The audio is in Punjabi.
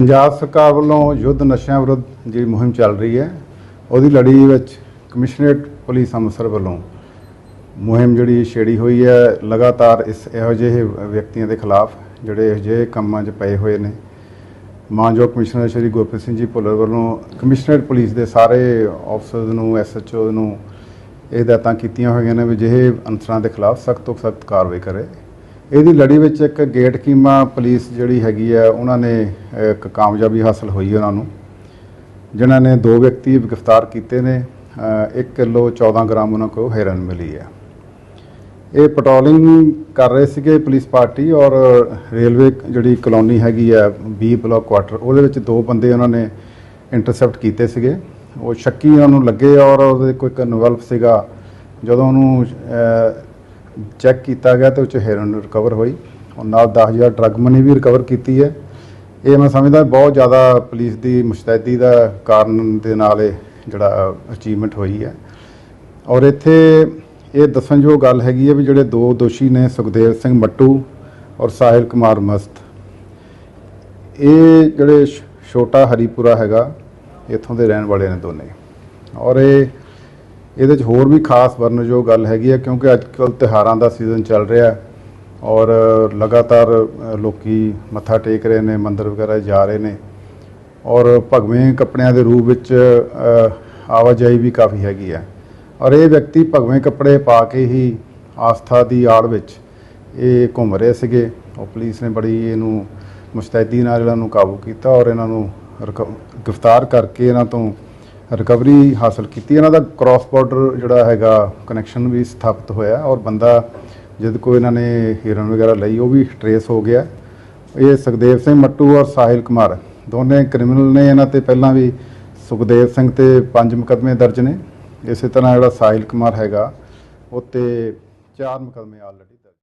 ਪੰਜਾਬ ਸਰਕਾਰ ਵੱਲੋਂ ਯੁੱਧ ਨਸ਼ਿਆਂ ਵਿਰੁੱਧ ਜਿਹੜੀ ਮੁਹਿੰਮ ਚੱਲ ਰਹੀ ਹੈ, ਉਹਦੀ ਲੜੀ ਵਿੱਚ ਕਮਿਸ਼ਨਰੇਟ ਪੁਲਿਸ ਅੰਮ੍ਰਿਤਸਰ ਵੱਲੋਂ ਮੁਹਿੰਮ ਜਿਹੜੀ ਛੇੜੀ ਹੋਈ ਹੈ, ਲਗਾਤਾਰ ਇਸ ਇਹੋ ਜਿਹੇ ਵਿਅਕਤੀਆਂ ਦੇ ਖਿਲਾਫ ਜਿਹੜੇ ਇਹੋ ਜਿਹੇ ਕੰਮਾਂ 'ਚ ਪਏ ਹੋਏ ਨੇ। ਮਾਨਯੋਗ ਕਮਿਸ਼ਨਰ ਸ਼੍ਰੀ ਗੁਰਪ੍ਰੀਤ ਸਿੰਘ ਜੀ ਭੁੱਲਰ ਵੱਲੋਂ ਕਮਿਸ਼ਨਰੇਟ ਪੁਲਿਸ ਦੇ ਸਾਰੇ ਅਫਸਰਸ ਨੂੰ ਐਸਐਚਓ ਨੂੰ ਹਦਾਇਤਾਂ ਕੀਤੀਆਂ ਹੋਈਆਂ ਨੇ ਵੀ ਜਿਹੇ ਅਨਸਰਾਂ ਦੇ ਖਿਲਾਫ ਸਖਤ ਤੋਂ ਸਖਤ ਕਾਰਵਾਈ ਕਰੇ। ਇਹਦੀ ਲੜੀ ਵਿੱਚ ਇੱਕ ਗੇਟ ਕੀਮਾ ਪੁਲਿਸ ਜਿਹੜੀ ਹੈਗੀ ਆ, ਉਹਨਾਂ ਨੇ ਇੱਕ ਕਾਮਯਾਬੀ ਹਾਸਲ ਹੋਈ ਉਹਨਾਂ ਨੂੰ, ਜਿਨ੍ਹਾਂ ਨੇ ਦੋ ਵਿਅਕਤੀ ਗ੍ਰਿਫਤਾਰ ਕੀਤੇ ਨੇ 1 ਕਿਲੋ 14 ਗ੍ਰਾਮ ਉਹਨਾਂ ਕੋਲ ਹੈਰਨ ਮਿਲੀ ਹੈ ਇਹ ਪੈਟਰੋਲਿੰਗ ਕਰ ਰਹੇ ਸੀਗੇ ਪੁਲਿਸ ਪਾਰਟੀ ਔਰ ਰੇਲਵੇ ਜਿਹੜੀ ਕਲੋਨੀ ਹੈਗੀ ਆ ਬੀ ਬਲਾਕ ਕੁਆਟਰ ਉਹਦੇ ਵਿੱਚ ਦੋ ਬੰਦੇ ਉਹਨਾਂ ਨੇ ਇੰਟਰਸੈਪਟ ਕੀਤੇ ਸੀਗੇ। ਉਹ ਸ਼ੱਕੀ ਉਹਨੂੰ ਲੱਗੇ ਔਰ ਉਹਦੇ ਕੋਈ ਕਨਵਲਪ ਸੀਗਾ। ਜਦੋਂ ਉਹਨੂੰ ਚੈੱਕ ਕੀਤਾ ਗਿਆ ਤੇ ਉਹ 'ਚ ਹੈਰਨ ਰਿਕਵਰ ਹੋਈ। ਔਰ ਨਾਲ 10000 ਡਰੱਗ ਮਨੀ ਵੀ ਰਿਕਵਰ ਕੀਤੀ ਹੈ। ਇਹ ਮੈਂ ਸਮਝਦਾ ਬਹੁਤ ਜ਼ਿਆਦਾ ਪੁਲਿਸ ਦੀ ਮੁਸ਼ਤੈਦੀ ਦਾ ਕਾਰਨ ਦੇ ਨਾਲ ਇਹ ਜਿਹੜਾ ਅਚੀਵਮੈਂਟ ਹੋਈ ਹੈ। ਔਰ ਇੱਥੇ ਇਹ ਦੱਸਣਯੋਗ ਗੱਲ ਹੈਗੀ ਹੈ ਵੀ ਜਿਹੜੇ ਦੋ ਦੋਸ਼ੀ ਨੇ ਸੁਖਦੇਵ ਸਿੰਘ ਮੱਟੂ ਔਰ ਸਾਹਿਲ ਕੁਮਾਰ ਮਸਤ। ਇਹ ਜਿਹੜੇ ਛੋਟਾ ਹਰੀਪੁਰਾ ਹੈਗਾ ਇੱਥੋਂ ਦੇ ਰਹਿਣ ਵਾਲੇ ਨੇ ਦੋਨੇ। ਔਰ ਇਹ ਇਹਦੇ 'ਚ ਹੋਰ ਵੀ ਖਾਸ ਵਰਣਯੋਗ ਗੱਲ ਹੈਗੀ ਹੈ ਕਿਉਂਕਿ ਅੱਜ ਕੱਲ੍ਹ ਤਿਉਹਾਰਾਂ ਦਾ ਸੀਜ਼ਨ ਚੱਲ ਰਿਹਾ ਔਰ ਲਗਾਤਾਰ ਅ, ਲੋਕੀ ਮੱਥਾ ਟੇਕ ਰਹੇ ਨੇ ਮੰਦਰ ਵਗੈਰਾ ਜਾ ਰਹੇ ਨੇ। ਔਰ ਭਗਵੇਂ ਕੱਪੜਿਆਂ ਦੇ ਰੂਪ ਵਿੱਚ ਆਵਾਜਾਈ ਵੀ ਕਾਫੀ ਹੈਗੀ ਹੈ। ਔਰ ਇਹ ਵਿਅਕਤੀ ਭਗਵੇਂ ਕੱਪੜੇ ਪਾ ਕੇ ਹੀ ਆਸਥਾ ਦੀ ਆੜ ਵਿੱਚ ਇਹ ਘੁੰਮ ਰਹੇ ਸੀਗੇ। ਉਹ ਪੁਲਿਸ ਨੇ ਬੜੀ ਇਹਨੂੰ ਮੁਸਤੈਦੀ ਨਾਲ ਇਹਨਾਂ ਨੂੰ ਕਾਬੂ ਕੀਤਾ ਔਰ ਇਹਨਾਂ ਨੂੰ ਗ੍ਰਿਫਤਾਰ ਕਰਕੇ ਇਹਨਾਂ ਤੋਂ ਰਿਕਵਰੀ ਹਾਸਲ ਕੀਤੀ। ਇਹਨਾਂ ਦਾ ਕ੍ਰਾਸ ਬਾਰਡਰ ਜਿਹੜਾ ਹੈਗਾ ਕਨੈਕਸ਼ਨ ਵੀ ਸਥਾਪਿਤ ਹੋਇਆ ਔਰ ਬੰਦਾ ਜਦ ਕੋਈ ਇਹਨਾਂ ਨੇ ਹੀਰਨ ਵਗੈਰਾ ਲਈ, ਉਹ ਵੀ ਟਰੇਸ ਹੋ ਗਿਆ। ਇਹ ਸੁਖਦੇਵ ਸਿੰਘ ਮੱਟੂ ਔਰ ਸਾਹਿਲ ਕੁਮਾਰ, ਦੋਨੇ ਕ੍ਰਿਮੀਨਲ ਨੇ। ਇਹਨਾਂ ਤੇ ਪਹਿਲਾਂ ਵੀ ਸੁਖਦੇਵ ਸਿੰਘ ਤੇ ਪੰਜ ਮੁਕਦਮੇ ਦਰਜ ਨੇ। ਇਸੇ ਤਰ੍ਹਾਂ ਜਿਹੜਾ ਸਾਹਿਲ ਕੁਮਾਰ ਹੈਗਾ, ਉਹ ਤੇ ਚਾਰ ਮੁਕਦਮੇ ਆਲਰੇਡੀ